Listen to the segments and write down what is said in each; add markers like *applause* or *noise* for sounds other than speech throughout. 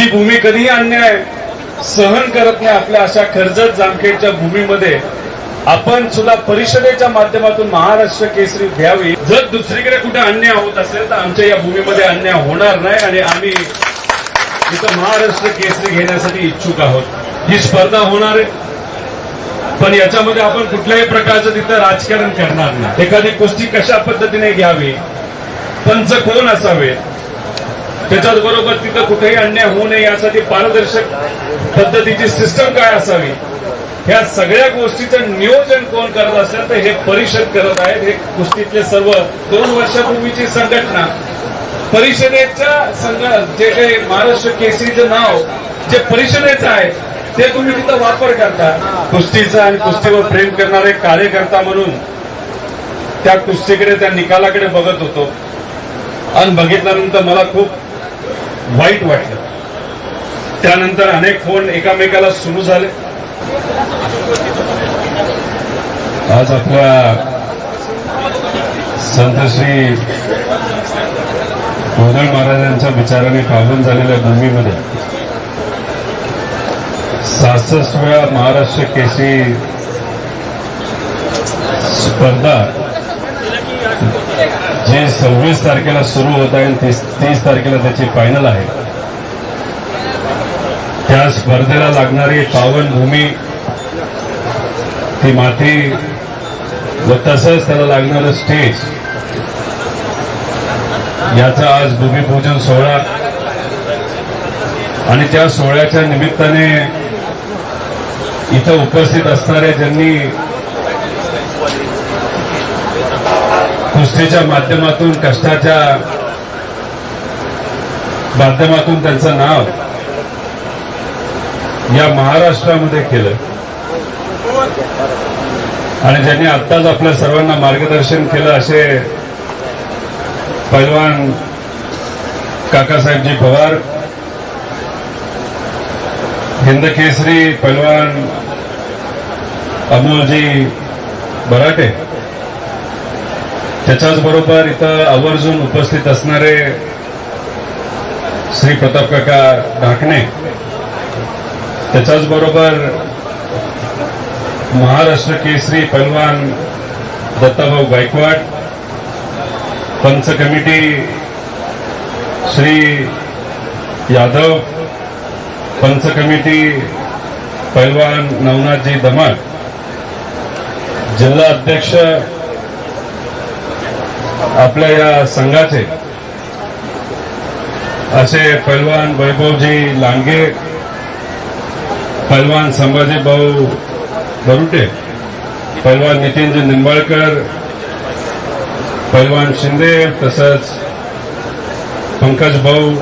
जी भूमी कधीही अन्याय सहन करत नाही आपल्या अशा कर्जत जामखेडच्या भूमीमध्ये आपण सुद्धा परिषदेच्या माध्यमातून महाराष्ट्र केसरी घ्यावी जर दुसरीकडे कुठे अन्याय होत असेल तर आमच्या या भूमीमध्ये अन्याय होणार नाही आणि आम्ही इथं महाराष्ट्र केसरी घेण्यासाठी इच्छुक आहोत. ही स्पर्धा होणार आहे. पण याच्यामध्ये आपण कुठल्याही प्रकारचं तिथं राजकारण करणार नाही. एखादी कुस्ती कशा पद्धतीने घ्यावी? पंच कोण असावेत? त्याच्याच बरोबर तिथं कुठेही अन्याय होऊ नये यासाठी पारदर्शक पद्धतीची सिस्टम काय असावी? ह्या सगळ्या गोष्टीचं नियोजन कोण करत असेल तर हे परिषद करत आहेत. हे कुस्तीतले सर्व दोन वर्षापूर्वीची संघटना. परिषदेच्या संघ जे काही महाराष्ट्र केसरीचं नाव जे परिषदेचं आहे ते तुम्ही तिथं वापर करता. कुस्तीचा आणि कुस्तीवर प्रेम करणारे कार्यकर्ता म्हणून त्या कुस्तीकडे त्या निकालाकडे बघत होतो. आणि बघितल्यानंतर मला खूप वाईट वाटलं. त्यानंतर अनेक फोन एकामेकाला सुरू झाले. आज आपल्या संत श्री महाराजांच्या विचाराने पावन झालेल्या भूमीमध्ये सहासष्टव्या महाराष्ट्र केसरी स्पर्धा जे सव्वीस तारखेला सुरू होत आहे आणि तीस तीस तारखेला त्याची फायनल आहे. त्या स्पर्धेला लागणारी पावन भूमी ती माती व तसंच त्याला लागणारं स्टेज याचा आज भूमिपूजन सोहळा. आणि त्या सोहळ्याच्या निमित्ताने इथं उपस्थित असणारे ज्यांनी कुस्तीच्या माध्यमातून कष्टाच्या माध्यमातून त्यांचं नाव या महाराष्ट्रामध्ये केलं. आणि ज्यांनी आत्ताच आपल्या सर्वांना मार्गदर्शन केलं असे पैलवान काकासाहेबजी पवार हिंदकेसरी पैलवान अमोलजी बराटे त्याच्याच बरोबर इथं आवर्जून उपस्थित असणारे श्री प्रताप काका ढाकणे त्याच्याचबरोबर महाराष्ट्र केसरी पलवान दत्ताभाऊ गायकवाड पंच कमिटी श्री यादव पंच कमिटी पैलवान नवनाथजी दमाल जिल्हा अध्यक्ष आपल्या या संघाचे असे पैलवान वैभवजी लांगे पैलवान संभाजी भाऊ बरुटे पैलवान नितीनजी निंबाळकर पैलवान शिंदे तसंच पंकज भाऊ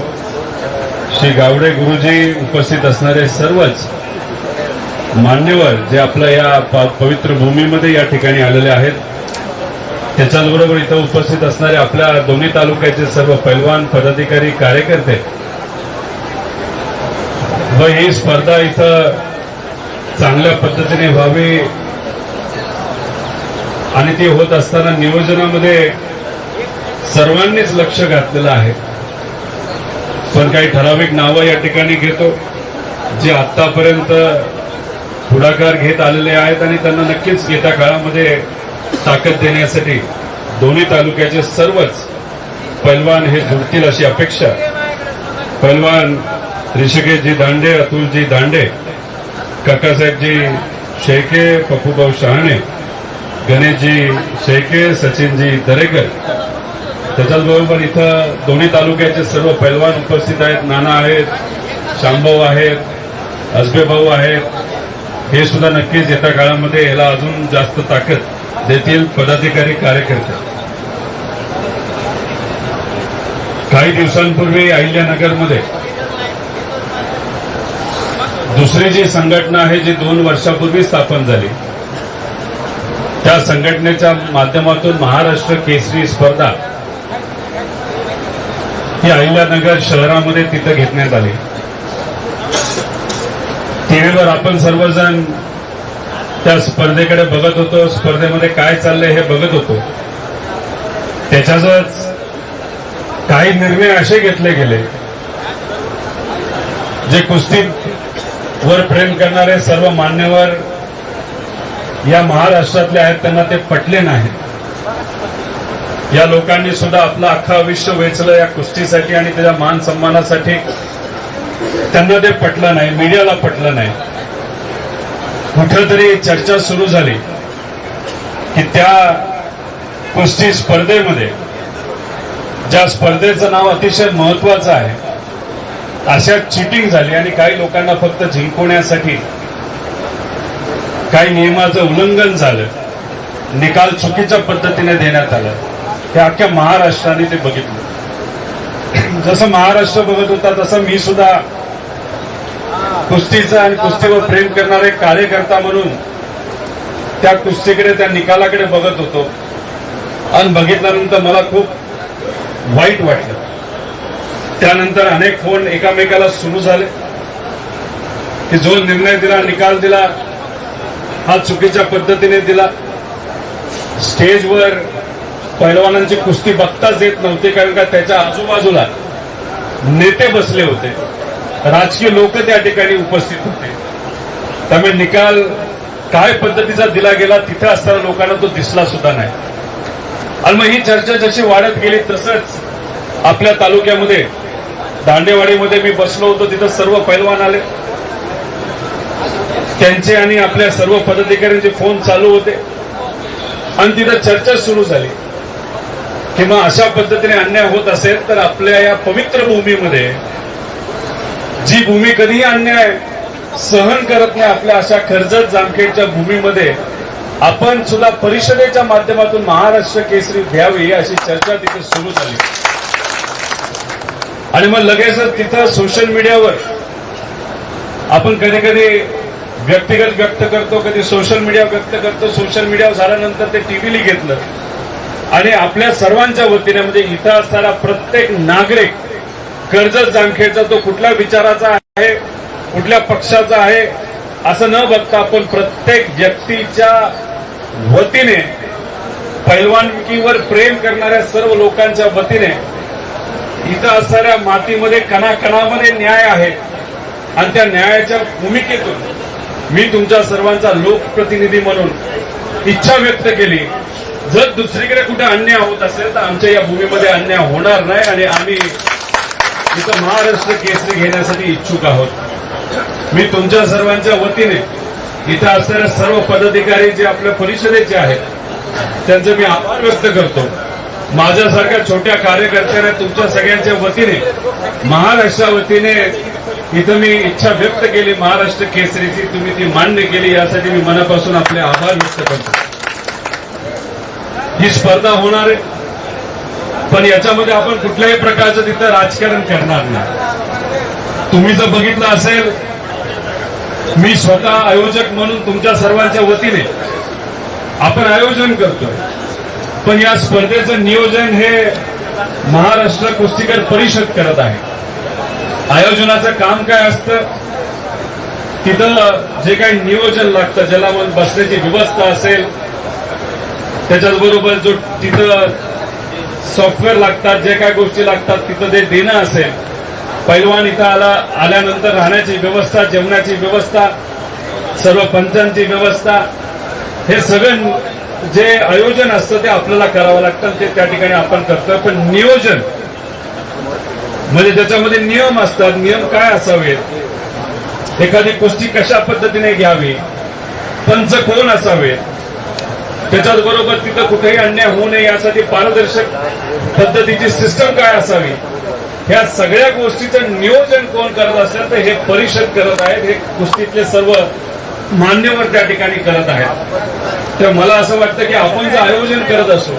श्री गावडे गुरुजी उपस्थित असणारे सर्वच मान्यवर जे आपल्या या पवित्र भूमीमध्ये या ठिकाणी आलेले आहेत. त्याच्याचबरोबर इथं उपस्थित असणारे आपल्या दोन्ही तालुक्याचे सर्व पैलवान पदाधिकारी कार्यकर्ते. व ही स्पर्धा इथं चांगल्या पद्धतीने व्हावी. आणि ती होत असताना नियोजनामध्ये सर्वांनीच लक्ष घातलेलं आहे. पण काही ठराविक नावं या ठिकाणी घेतो जे आतापर्यंत पुढाकार घेत आलेले आहेत आणि त्यांना नक्कीच येत्या काळामध्ये ताकद देण्यासाठी दोन्ही तालुक्याचे सर्वच पैलवान हे जुळतील अशी अपेक्षा. पैलवान ऋषिकेशजी दांडे अतुलजी दांडे काकासाहेबजी शेळके पप्पूभाऊ शहाणे गणेशजी शेळके सचिनजी दरेकर. त्याच्याचबरोबर इथं दोन्ही तालुक्याचे सर्व पैलवान उपस्थित आहेत. नाना आहेत शांभाऊ आहेत अजबेभाऊ आहेत. हे सुद्धा नक्कीच येत्या काळामध्ये याला अजून जास्त ताकद देतील पदाधिकारी कार्यकर्ते. काही दिवसांपूर्वी अहिल्यानगरमध्ये दुसरी जी संघटना आहे जी दोन वर्षापूर्वी स्थापन झाली त्या संघटनेच्या माध्यमातून महाराष्ट्र केसरी स्पर्धा ही अहिल्यानगर शहरामध्ये तिथं घेतण्यात आली. टीव्हीवर आपण सर्वजण त्या स्पर्धेकडे बघत होतो. स्पर्धेमध्ये काय चाललंय हे बघत होतो. त्याच्यातच काही निर्णय असे घेतले गेले जे कुस्ती वर प्रेम करणारे सर्व मान्यवर या महाराष्ट्रातले आहेत त्यांना ते पटले नाही या लोकांनी सुद्धा आपलं अख्खं आयुष्य वेचलं या कुस्तीसाठी आणि त्याच्या मान सन्मानासाठी. त्यांना ते पटलं नाही मीडियाला पटलं नाही. कुठंतरी चर्चा सुरू झाली की त्या कुस्ती स्पर्धेमध्ये ज्या स्पर्धेचं नाव अतिशय महत्वाचं आहे अशा चिटिंग झाली आणि काही लोकांना फक्त जिंकवण्यासाठी काही नियमाचं उल्लंघन झालं. निकाल चुकीच्या पद्धतीने देण्यात आला. हे अख्ख्या महाराष्ट्राने ते बघितलं. जसं महाराष्ट्र बघत होता तसं मी सुद्धा कुस्तीचा आणि कुस्तीवर प्रेम करणारे कार्यकर्ता म्हणून त्या कुस्तीकडे त्या निकालाकडे बघत होतो. आणि बघितल्यानंतर मला खूप वाईट वाटलं. त्यानंतर अनेक फोन एकामेकाला सुरू झाले. की जो निर्णय दिला निकाल दिला हा चुकीच्या पद्धतीने दिला. स्टेजवर पैलवानांची कुस्ती बघताच येत नव्हती कारण का त्याच्या आजूबाजूला नेते बसले होते. राजकीय लोक त्या ठिकाणी उपस्थित होते. त्यामुळे निकाल काय पद्धतीचा दिला गेला तिथे असताना लोकांना तो दिसला सुद्धा नाही. आणि मग ही चर्चा जशी वाढत गेली तसंच आपल्या तालुक्यामध्ये दांडेवाडीमध्ये मी बसलो होतो तिथं सर्व पैलवान आले. त्यांचे आणि आपल्या सर्व पदाधिकाऱ्यांचे फोन चालू होते. आणि तिथं चर्चा सुरू झाली. किंवा मग अशा पद्धतीने अन्याय होत असेल तर आपल्या या पवित्र भूमीमध्ये जी भूमी कधीही अन्याय सहन करत नाही आपल्या अशा कर्जत जामखेडच्या भूमीमध्ये आपण सुद्धा परिषदेच्या माध्यमातून महाराष्ट्र केसरी घ्यावी अशी चर्चा तिथे सुरू झाली. आणि मग लगेचच तिथं सोशल मीडियावर आपण कधी कधी व्यक्तिगत व्यक्त करतो कधी सोशल मीडिया व्यक्त करतो सोशल मीडिया झाल्यानंतर ते टीव्हीली घेतलं. आणि आपल्या सर्वांच्या वतीने म्हणजे इथं असणारा प्रत्येक नागरिक कर्जत जांखेचा तो कुठल्या विचाराचा आहे कुठल्या पक्षाचा आहे असं न बघता आपण प्रत्येक व्यक्तीच्या वतीने पैलवानकीवर प्रेम करणाऱ्या सर्व लोकांच्या वतीने इथं असणाऱ्या मातीमध्ये कणाकणामध्ये न्याय आहे. आणि त्या न्यायाच्या भूमिकेतून मी तुमच्या सर्वांचा लोकप्रतिनिधी म्हणून इच्छा व्यक्त केली. जर दुसरीकडे कुठे अन्याय होत असेल तर आमच्या या भूमीमध्ये अन्याय होणार नाही आणि आम्ही इथं महाराष्ट्र केसरी घेण्यासाठी इच्छुक आहोत. मी तुमच्या सर्वांच्या वतीने इथं असणाऱ्या सर्व पदाधिकारी जे आपल्या परिषदेचे आहेत त्यांचे मी आभार व्यक्त करतो. माझ्यासारख्या छोट्या कार्यकर्त्यांना तुमच्या सगळ्यांच्या वतीने महाराष्ट्रा वतीने इथं मी इच्छा व्यक्त केली महाराष्ट्र केसरीची तुम्ही ती मान्य केली यासाठी मी मनापासून आपले आभार व्यक्त करतो. ही स्पर्धा होणार आहे. पण याच्यामध्ये आपण कुठल्याही प्रकारचं तिथं राजकारण करणार नाही. तुम्ही जर बघितलं असेल मी स्वतः आयोजक म्हणून तुमच्या सर्वांच्या वतीने आपण आयोजन करतोय. पण या स्पर्धेचं नियोजन हे महाराष्ट्र कुस्तीकर परिषद करत आहे. आयोजनाचं काम काय असतं? तिथं जे काही नियोजन लागतं ज्याला मग बसण्याची व्यवस्था असेल त्याच्याचबरोबर जो तिथं सॉफ्टवेअर लागतात जे काय गोष्टी लागतात तिथं ते देणं असेल. पैलवान इथं आला आल्यानंतर राहण्याची व्यवस्था जेवणाची व्यवस्था सर्व पंचांची व्यवस्था हे सगळं जे आयोजन असतं ते आपल्याला करावं लागतं ते त्या ठिकाणी आपण करतोय. पण नियोजन म्हणजे त्याच्यामध्ये नियम असतात नियम काय असावेत एखादी कुस्ती कशा पद्धतीने घ्यावी? पंच कोण असावेत त्याच्याच बरोबर तिथं कुठेही अन्याय होऊ नये यासाठी पारदर्शक पद्धतीची सिस्टम काय असावी? ह्या सगळ्या गोष्टीचं नियोजन कोण करत असेल तर हे परिषद करत आहेत हे कुस्तीतले सर्व मान्यवर त्या ठिकाणी करत आहेत. तर मला असं वाटतं की आपण जे आयोजन करत असो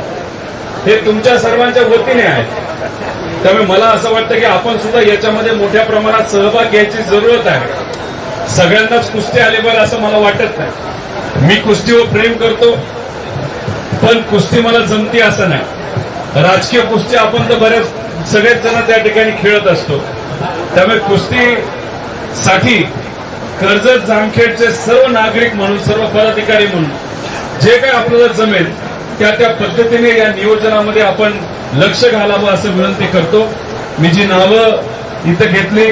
हे तुमच्या सर्वांच्या वतीने आहे. त्यामुळे मला असं वाटतं की आपण सुद्धा याच्यामध्ये मोठ्या प्रमाणात सहभाग घ्यायची जरूरत आहे. सगळ्यांनाच कुस्ती आले पाहिजे असं मला वाटत नाही. मी कुस्तीवर प्रेम करतो. पण कुस्ती मला जमती असं नाही. राजकीय कुस्ती आपण तर बरेच सगळेच जण त्या ठिकाणी खेळत असतो. त्यामुळे कुस्ती साठी कर्जत जामखेडचे सर्व नागरिक म्हणून सर्व पदाधिकारी म्हणून जे काय आपल्याला जमेल त्या त्या पद्धतीने या नियोजनामध्ये आपण लक्ष घालावं असं विनंती करतो. मी जी नावं इथं घेतली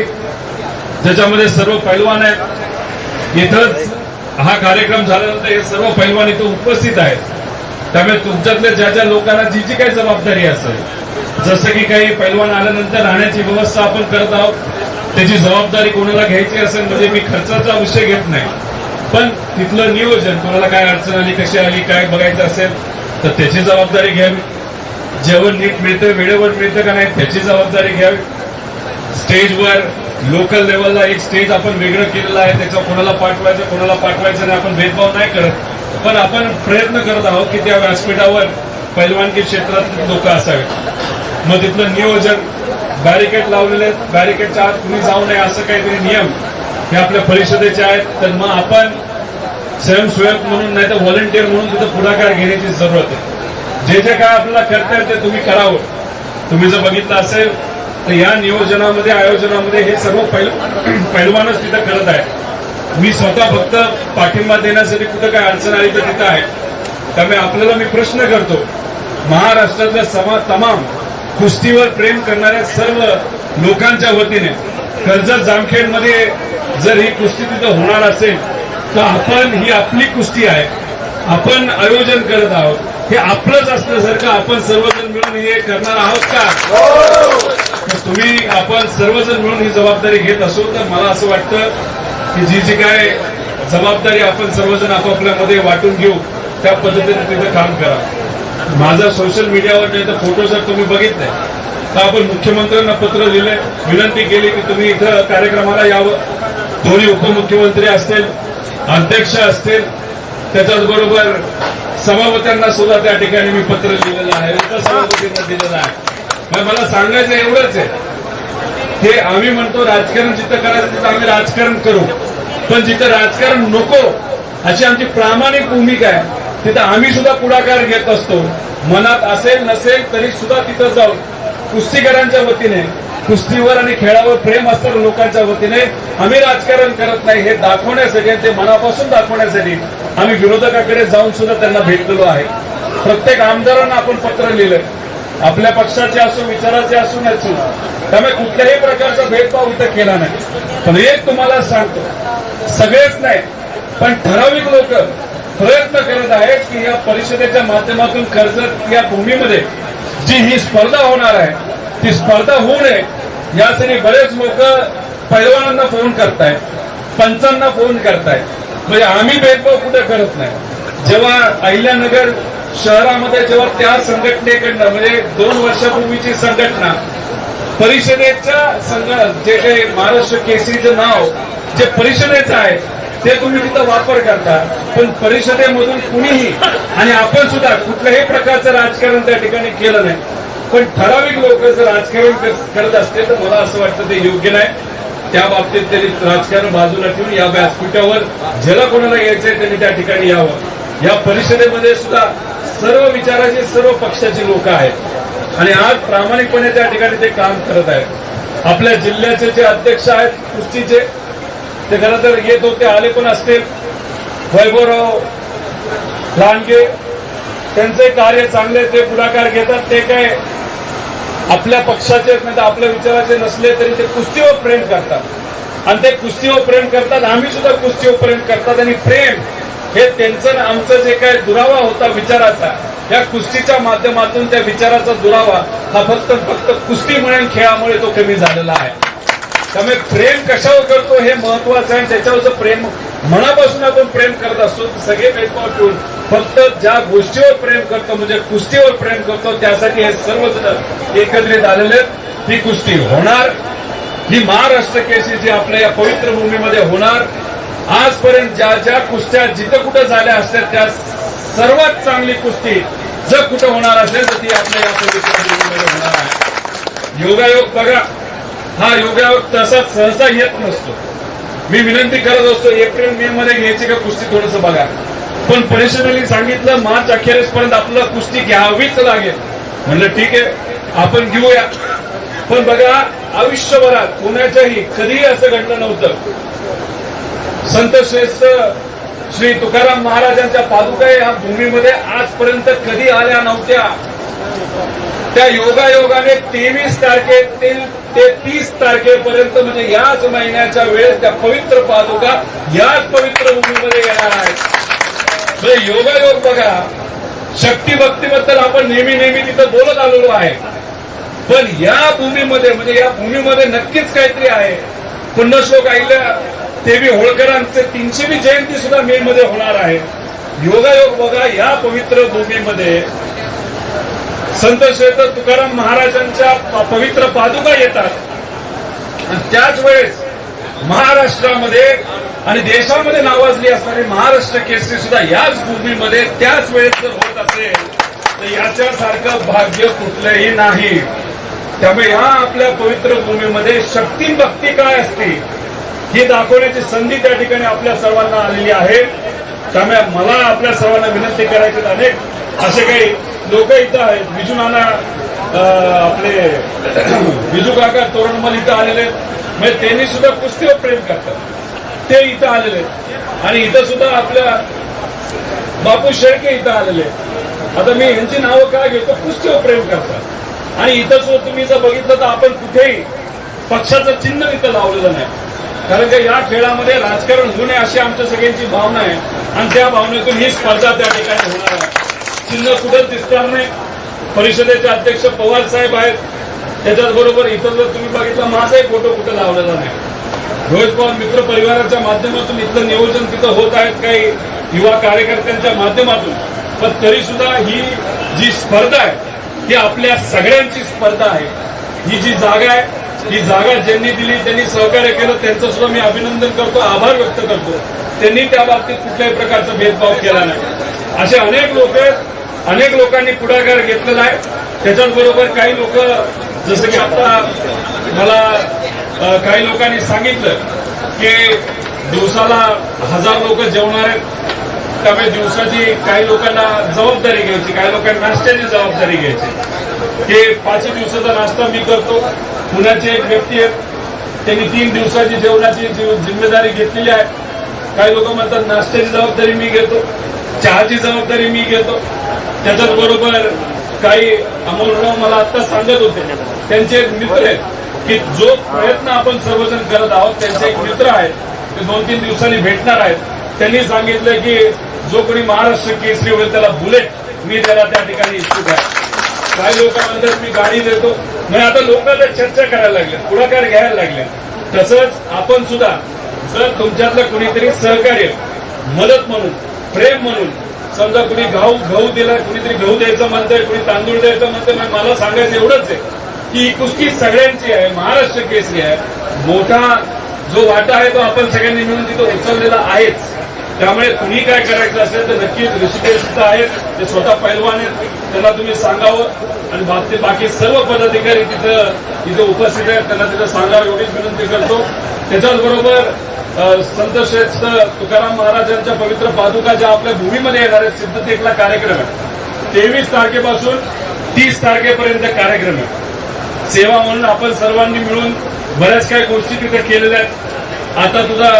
ज्याच्यामध्ये सर्व पैलवान आहेत. इथंच हा कार्यक्रम झाल्यानंतर हे सर्व पैलवान इथं उपस्थित आहेत. त्यामुळे तुमच्यातल्या ज्या ज्या लोकांना जी जी काही जबाबदारी असेल जसं की काही पैलवान आल्यानंतर राहण्याची व्यवस्था आपण करत आहोत त्याची जबाबदारी कोणाला घ्यायची असेल म्हणजे मी खर्चाचा विषय घेत नाही. पण तिथलं नियोजन कोणाला काय अडचण आली कशी आली काय बघायचं असेल तर त्याची जबाबदारी घ्यावी. जेवण नीट मिळतं वेळेवर मिळतं का नाही त्याची जबाबदारी घ्यावी. स्टेजवर लोकल लेवलला एक स्टेज आपण वेगळं केलेलं आहे त्याच्यावर कोणाला पाठवायचं कोणाला पाठवायचं नाही आपण भेदभाव नाही करत. पण आपण प्रयत्न करत आहोत की त्या व्यासपीठावर पैलवानकी क्षेत्रात लोक असावेत. मग तिथलं नियोजन बॅरिकेड लावलेले आहेत. बॅरिकेडच्या आत कुणी जाऊ नये असं काहीतरी नियम हे आपल्या परिषदेचे आहेत. तर मग आपण स्वयंसेवक म्हणून नाही तर व्हॉलंटिअर म्हणून तिथं पुढाकार घेण्याची जरूरत आहे. जे जे काय आपल्याला करता येईल ते तुम्ही करावं. तुम्ही जर बघितलं असेल तर या नियोजनामध्ये आयोजनामध्ये हे सर्व पैल *clears throat* पैलवानच तिथं करत आहे मी स्वतः फक्त पाठिंबा देण्यासाठी कुठं काय अडचण आली तर तिथं आहे. त्यामुळे आपल्याला मी प्रश्न करतो महाराष्ट्रातल्या समा तमाम कुस्तीवर प्रेम करणाऱ्या सर्व लोकांच्या वतीने कर्जत जामखेडमध्ये जर ही कुस्ती तिथं होणार असेल तर आपण ही आपली कुस्ती आहे. आपण आयोजन करत आहोत. हे आपलंच असल्यासारखं आपण सर्वजण मिळून हे करणार आहोत का? तुम्ही आपण सर्वजण मिळून ही जबाबदारी घेत असो तर मला असं वाटतं की जी जी काय जबाबदारी आपण सर्वजण आपापल्यामध्ये वाटून घेऊ त्या पद्धतीने तिथं काम करा. माझा सोशल मीडियावर नाही तर फोटो जर तुम्ही बघितले. तर आपण मुख्यमंत्र्यांना पत्र लिहिले विनंती केली की तुम्ही इथं कार्यक्रमाला यावं. दोन्ही उपमुख्यमंत्री असतील अध्यक्ष असतील त्याच्याच बरोबर सभापत्यांना सुद्धा त्या ठिकाणी मी पत्र लिहिलेलं आहे. उपसभापतींना दिलेलं आहे. मला सांगायचं एवढंच आहे. हे आम्ही म्हणतो राजकारण जिथं करायचं तिथं आम्ही राजकारण करू. पण जिथं राजकारण नको अशी आमची प्रामाणिक भूमिका आहे. तिथं आम्ही सुद्धा पुढाकार घेत असतो. मनात असेल नसेल तरी सुद्धा तिथं जाऊन कुस्तीकरांच्या वतीने कुस्तीवर आणि खेळावर प्रेम असणाऱ्या लोकांच्या वतीने आम्ही राजकारण करत नाही. हे दाखवण्यासाठी आणि ते मनापासून दाखवण्यासाठी आम्ही विरोधकाकडे जाऊन सुद्धा त्यांना भेटलेलो आहे. प्रत्येक आमदारांना आपण पत्र लिहिलंय. आपल्या पक्षाचे असो विचाराचे असो नसो त्यामुळे कुठल्याही प्रकारचा भेदभाव इथं केला नाही. पण एक तुम्हाला सांगतो सगळेच नाही पण ठराविक लोक प्रयत्न करत आहेत की या परिषदेच्या माध्यमातून कर्जत या भूमीमध्ये जी ही स्पर्धा होणार आहे ती स्पर्धा होऊ नये यासाठी बरेच लोक पैलवानांना फोन करतायत पंचांना फोन करतायत. म्हणजे आम्ही भेदभाव कुठे करत नाही. जेव्हा अहिल्यानगर शहरामध्ये जेव्हा त्या संघटनेकडनं म्हणजे दोन वर्षापूर्वीची संघटना परिषदेच्या संघ जे काही महाराष्ट्र केसरीचं नाव जे परिषदेचं आहे ते तुम्ही तिथं वापर करता. पण परिषदेमधून कुणीही आणि आपण सुद्धा कुठल्याही प्रकारचं राजकारण त्या ठिकाणी केलं नाही. पण ठराविक लोक जर राजकारण करत असते तर मला असं वाटतं ते योग्य नाही. त्या बाबतीत त्यांनी राजकारण बाजूला ठेवून या व्यासपीठावर ज्याला कोणाला यायचंय त्यांनी त्या ठिकाणी यावं. या परिषदेमध्ये सुद्धा सर्व विचाराचे सर्व पक्षाचे लोक आहेत. आणि आज प्रामाणिकपणे त्या ठिकाणी ते काम करत आहेत. आपल्या जिल्ह्याचे जे अध्यक्ष आहेत कुस्तीचे ते खरं तर येत होते आले पण असतील. वैभवराव लांडगे त्यांचे कार्य चांगले ते पुढाकार घेतात. ते काय आपल्या पक्षाचे म्हणजे आपल्या विचाराचे नसले तरी ते कुस्तीवर प्रेम करतात. आणि ते कुस्तीवर प्रेम करतात. आम्ही सुद्धा कुस्तीवर प्रेम करतात आणि प्रेम हे त्यांचं आमचं जे काय दुरावा होता विचाराचा या कुस्तीच्या माध्यमातून त्या विचाराचा दुरावा हा फक्त फक्त कुस्तीमुळे आणि खेळामुळे तो कमी झालेला आहे. त्यामुळे प्रेम कशावर करतो हे महत्वाचं आहे त्याच्यावर प्रेम मनापासून आपण प्रेम करत असतो सगळे भेदभाव ठेवून फक्त ज्या गोष्टीवर प्रेम करतो म्हणजे कुस्तीवर प्रेम करतो त्यासाठी हे सर्वजण एकत्रित आलेले आहेत. ही कुस्ती होणार. ही महाराष्ट्र केसी जी आपल्या या पवित्र भूमीमध्ये होणार. आजपर्यंत ज्या ज्या कुस्त्या जिथं कुठं झाल्या असतात त्या सर्वात चांगली कुस्ती जर कुठं होणार असेल तर ती आपल्या या पवित्र होणार आहे. योगायोग बघा. हा योगायोग तसा सहसा येत नसतो. मी विनंती करत असतो एप्रिल मे मध्ये घ्यायची का कुस्ती थोडस बघा. पण परिषदेने सांगितलं मार्च अखेरीस पर्यंत आपल्याला कुस्ती घ्यावीच लागेल. म्हणलं ठीक आहे आपण घेऊया. पण बघा आयुष्यभरात कोणाच्याही कधीही असं घडलं नव्हतं. संत श्रेष्ठ श्री तुकाराम महाराजांच्या पादुका या भूमीमध्ये आजपर्यंत कधी आल्या नव्हत्या. त्या योगायोगाने तेवीस तारखे ते तीस तारखेपर्यंत म्हणजे याच महिन्याच्या वेळेस त्या पवित्र पादुका याच पवित्र भूमीमध्ये येणार आहेत. म्हणजे योगायोग बघा शक्ती भक्तीबद्दल आपण नेहमी नेहमी तिथं बोलत आलेलो आहे. पण या भूमीमध्ये म्हणजे या भूमीमध्ये नक्कीच काहीतरी आहे. पुण्यश्लोक देवी होळकरांचे तीनशेवी जयंती सुद्धा मे मध्ये होणार आहे. योगायोग बघा या पवित्र भूमीमध्ये. संत श्वेत तुकाराम महाराजांच्या पवित्र पादुका येतात. आणि त्याच वेळेस महाराष्ट्रामध्ये आणि देशामध्ये नावाजली असणारी महाराष्ट्र केसरी सुद्धा याच भूमीमध्ये त्याच वेळेस जर होत असेल तर याच्यासारखं भाग्य कुठलंही नाही. त्यामुळे या आपल्या पवित्र भूमीमध्ये शक्ती भक्ती काय असते? ही दाखवण्याची संधी त्या ठिकाणी आपल्या सर्वांना आलेली आहे. त्यामुळे मला आपल्या सर्वांना विनंती करायची अनेक असे काही लोक इथं आहेत. बिजू नाना आपले *clears throat* बिजू काका तोरणमल इथं आलेले म्हणजे त्यांनी सुद्धा कुस्तीवर प्रेम करतात. ते इथं आलेले आणि इथं सुद्धा आपल्या बापू शेळके इथं आलेले आता मी यांची नावं काय घेतो? कुस्तीवर प्रेम करतात. आणि इथं सुद्धा तुम्ही जर बघितलं तर आपण कुठेही पक्षाचं चिन्ह इथं लावलेलं नाही. कारण का या खेळामध्ये राजकारण होऊ नये अशी आमच्या सगळ्यांची भावना आहे. आणि त्या भावनेतून ही स्पर्धा त्या ठिकाणी होणार आहे. चिन्ह कुठंच दिसणार नाही. परिषदेचे अध्यक्ष पवार साहेब आहेत. त्याच्याच बरोबर इथं जर तुम्ही बघितलं माझाही फोटो कुठं लावलेला नाही. रोहित पवार मित्र परिवाराच्या माध्यमातून इथलं नियोजन तिथं होत आहेत काही युवा कार्यकर्त्यांच्या माध्यमातून. पण तरी सुद्धा ही जी स्पर्धा आहे ती आपल्या सगळ्यांची स्पर्धा आहे. ही जी जागा आहे ही जागा ज्यांनी दिली त्यांनी सहकार्य केलं त्यांचं सुद्धा मी अभिनंदन करतो आभार व्यक्त करतो. त्यांनी त्या बाबतीत कुठल्याही प्रकारचा भेदभाव केला नाही. असे अनेक लोक आहेत अनेक लोकांनी पुढाकार घेतलेला आहे. त्याच्याचबरोबर काही लोक जसं की आता मला काही लोकांनी सांगितलं की दिवसाला हजार लोक जेवणार आहेत. त्यामुळे दिवसाची काही लोकांना जबाबदारी घ्यायची काही लोकांना नाश्त्याची जबाबदारी घ्यायची. ते पाच दिवसाचा नाश्ता मी करतो. पुण्याचे एक व्यक्ती आहेत. त्यांनी तीन दिवसाची जेवणाची जिम्मेदारी घेतलेली आहे. काही लोक म्हणतात नाश्त्याची जबाबदारी मी घेतो चहाची जबाबदारी मी घेतो. त्याच्याच बरोबर काही अमोलराव मला आता सांगत होते. त्यांचे एक मित्र आहेत की जो प्रयत्न आपण सर्वजण करत आहोत त्यांचे एक मित्र आहेत ते दोन तीन दिवसांनी भेटणार आहेत. त्यांनी सांगितलं की जो कोणी महाराष्ट्र केसरी होईल त्याला बुलेट मी त्याला त्या ठिकाणी इच्छुक आहे काही लोक म्हणतात मी गाडी देतो. म्हणजे आता लोकांना चर्चा करायला लागल्या पुढाकार घ्यायला लागल्या तसंच आपण सुद्धा जर तुमच्यातलं कुणीतरी सहकार्य मदत म्हणून प्रेम म्हणून समजा कुणी घाऊ गहू दिला कुणीतरी गहू द्यायचं म्हणतंय कुणी तांदूळ द्यायचं म्हणतंय म्हणजे मला सांगायचं एवढंच आहे की ही कुस्ती सगळ्यांची आहे महाराष्ट्र केसरी आहे. मोठा जो वाटा आहे तो आपण सगळ्यांनी मिळून तिथं उचललेला आहेच. त्यामुळे कुणी काय करायचं असेल तर नक्कीच ऋषिकेश आहेत. ते स्वतः पैलवान आहेत. त्यांना तुम्ही सांगावं. आणि बाकी बाकी सर्व पदाधिकारी तिथं तिथे उपस्थित आहेत. त्यांना तिथं सांगावं एवढीच विनंती करतो. त्याच्याच बरोबर संत श्रेष्ठ तुकाराम महाराजांच्या पवित्र पादुका ज्या आपल्या भूमीमध्ये येणार आहेत सिद्धतेकला कार्यक्रम आहे. तेवीस तारखेपासून तीस तारखेपर्यंत कार्यक्रम आहे. सेवा म्हणून आपण सर्वांनी मिळून बऱ्याच काही गोष्टी तिथे केलेल्या आहेत. आता तुझा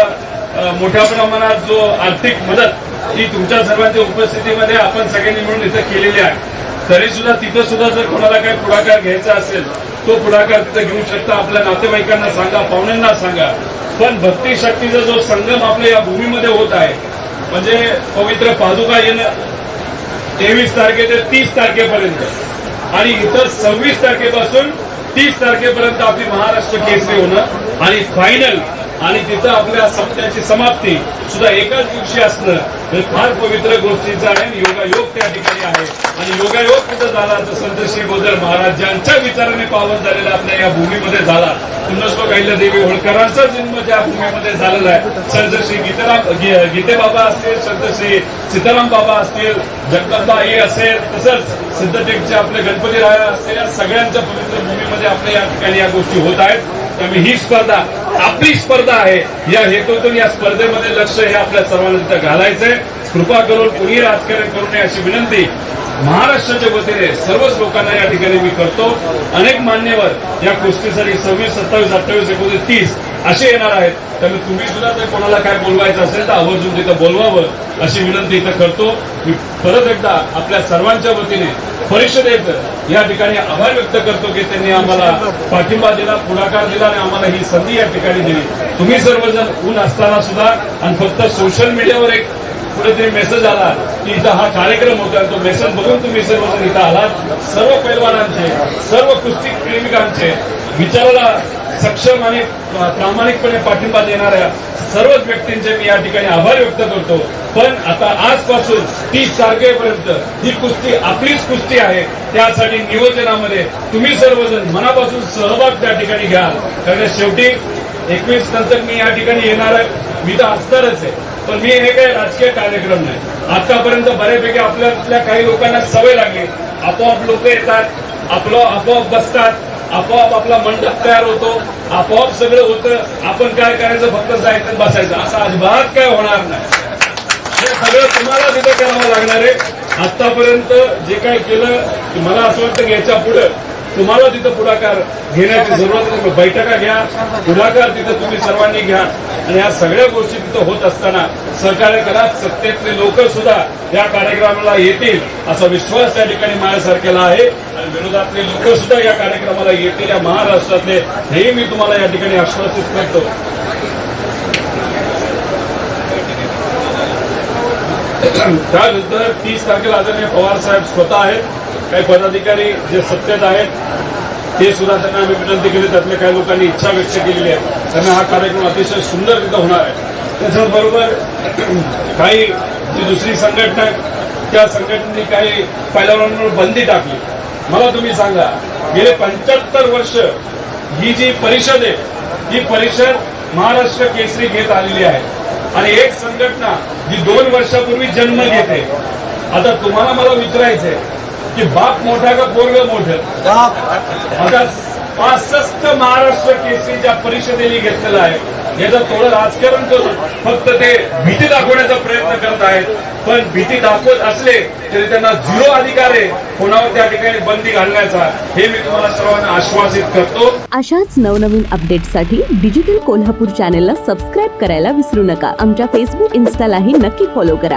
मोठ्या प्रमाणात जो आर्थिक मदत ही तुमच्या सर्वांच्या उपस्थितीमध्ये आपण सगळ्यांनी मिळून इथं केलेली आहे. तरी सुद्धा तिथं सुद्धा जर कोणाला काही पुढाकार घ्यायचा असेल तो पुढाकार तिथं घेऊ शकता. आपल्या नातेवाईकांना सांगा पाहुण्यांना सांगा. पण भक्ती शक्तीचा जो संगम आपल्या या भूमीमध्ये होत आहे म्हणजे पवित्र पादुका येणं तेवीस तारखे ते तीस तारखेपर्यंत आणि इथं सव्वीस तारखेपासून तीस तारखेपर्यंत आपली महाराष्ट्र केसरी होणं आणि फायनल आणि तिथं आपल्या सप्त्याची समाप्ती सुद्धा एकाच दिवशी असणं हे फार पवित्र गोष्टीचं आहे. आणि योगायोग त्या ठिकाणी आहे. आणि योगायोग कुठं झाला तर संत श्री गोदर महाराजांच्या विचाराने पावन झालेला आपल्या या भूमीमध्ये झाला. पुण्यश्लोक देवी होळकरांचा जन्म त्या भूमीमध्ये झालेला आहे. संत श्री गीताराम गीते बाबा असतील संत श्री सीताराम बाबा असतील जगदंबा आई असेल तसंच सिद्धटेकचे आपले गणपती राया असतील या सगळ्यांच्या पवित्र भूमीमध्ये आपल्या या ठिकाणी या गोष्टी होत आहेत. त्यामुळे ही स्पर्धा आपली स्पर्धा आहे. या हेतूतून या स्पर्धेमध्ये लक्ष हे आपल्या सर्वांना तिथं घालायचंय. कृपा करून कुणी राजकारण करू नये अशी विनंती महाराष्ट्राच्या वतीने सर्वच लोकांना या ठिकाणी मी करतो. अनेक मान्यवर या गोष्टीसाठी सव्वीस सत्तावीस अठ्ठावीस एकोणीस तीस असे येणार आहेत. त्यामुळे तुम्ही सुद्धा जर कोणाला काय बोलवायचं असेल तर आवर्जून तिथं बोलवावं अशी विनंती इथं करतो. मी परत एकदा आपल्या सर्वांच्या वतीने परिषदेत या ठिकाणी आभार व्यक्त करतो की त्यांनी आम्हाला पाठिंबा दिला पुढाकार दिला आणि आम्हाला ही संधी या ठिकाणी दिली. तुम्ही सर्वजण ऊन असताना सुद्धा आणि फक्त सोशल मीडियावर एक कुठेतरी मेसेज आला की इथं हा कार्यक्रम होता तो मेसेज बघून तुम्ही सर्वजण इथं आलात. सर्व पैलवानांचे सर्व कुस्ती प्रेमिकांचे विचाराला सक्षम आणि प्रामाणिकपणे पाठिंबा देणाऱ्या सर्वच व्यक्तींचे मी या ठिकाणी आभार व्यक्त करतो. पण आता आजपासून तीस तारखेपर्यंत ही कुस्ती आपलीच कुस्ती आहे. त्यासाठी नियोजनामध्ये तुम्ही सर्वजण मनापासून सहभाग त्या ठिकाणी घ्याल. कारण शेवटी एकवीस नंतर मी या ठिकाणी येणार आहे. मी तर असणारच आहे. पण मी हे काही राजकीय कार्यक्रम नाही. आतापर्यंत बऱ्यापैकी आपल्यातल्या काही लोकांना सवय लागली. आपोआप लोक येतात आपलं आपोआप बसतात. आपोआप आपला मंडप तयार होतो आपोआप सगळं होतं. आपण काय करायचं? फक्त जायचं बसायचं. असा अजिबात काय होणार नाही. हे सगळं तुम्हाला तिथं करावं लागणार आहे. आतापर्यंत जे काय केलं की मला असं वाटतं की याच्यापुढे तुम्हाला तिथं पुढाकार घेण्याची जरूरत नाही. बैठका घ्या पुढाकार तिथं तुम्ही सर्वांनी घ्या. आणि या सगळ्या गोष्टी तिथं होत असताना सहकार्य करा. सत्तेतले लोक सुद्धा या कार्यक्रमाला येतील असा विश्वास या ठिकाणी माझ्यासारख्याला आहे. आणि विरोधातले लोक सुद्धा या कार्यक्रमाला येतील. या महाराष्ट्रातले हेही मी तुम्हाला या ठिकाणी आश्वासित करतो. त्यानंतर तीस तारखेला आदरणीय पवार साहेब स्वतः आहेत. काही पदाधिकारी जे सत्तेत आहेत ते सुद्धा त्यांना आम्ही विनंती केली. त्यातल्या काही लोकांनी इच्छा व्यक्त केलेली आहे. त्यांना हा कार्यक्रम अतिशय सुंदररित्या होणार आहे. त्याच्याबरोबर काही जी दुसरी संघटना त्या संघटनेने काही पहिल्यावर बंदी टाकली. मला तुम्ही सांगा गेले पंच्याहत्तर वर्ष ही जी परिषद आहे ही परिषद महाराष्ट्र केसरी घेत आलेली आहे. आणि एक संघटना जी दोन वर्षापूर्वी जन्म घेते. आता तुम्हाला मला विचारायचंय की बाप मोठा का पोरग मोठं? आता पासष्ट महाराष्ट्र केसरी ज्या परिषदेने घेतलेला आहे. याचं थोडं राजकारण करून फक्त ते भीती दाखवण्याचा प्रयत्न करत आहेत पण भीती दाखवत असले तरी त्यांना झिरो अधिकार आहे कोणावर त्या ठिकाणी बंदी घालण्याचा. हे मी तुम्हाला सर्वांना आश्वासित करतो. अशाच नवनवीन अपडेटसाठी डिजिटल कोल्हापूर चॅनेलला सबस्क्राईब करायला विसरू नका. आमच्या फेसबुक इन्स्टालाही नक्की फॉलो करा.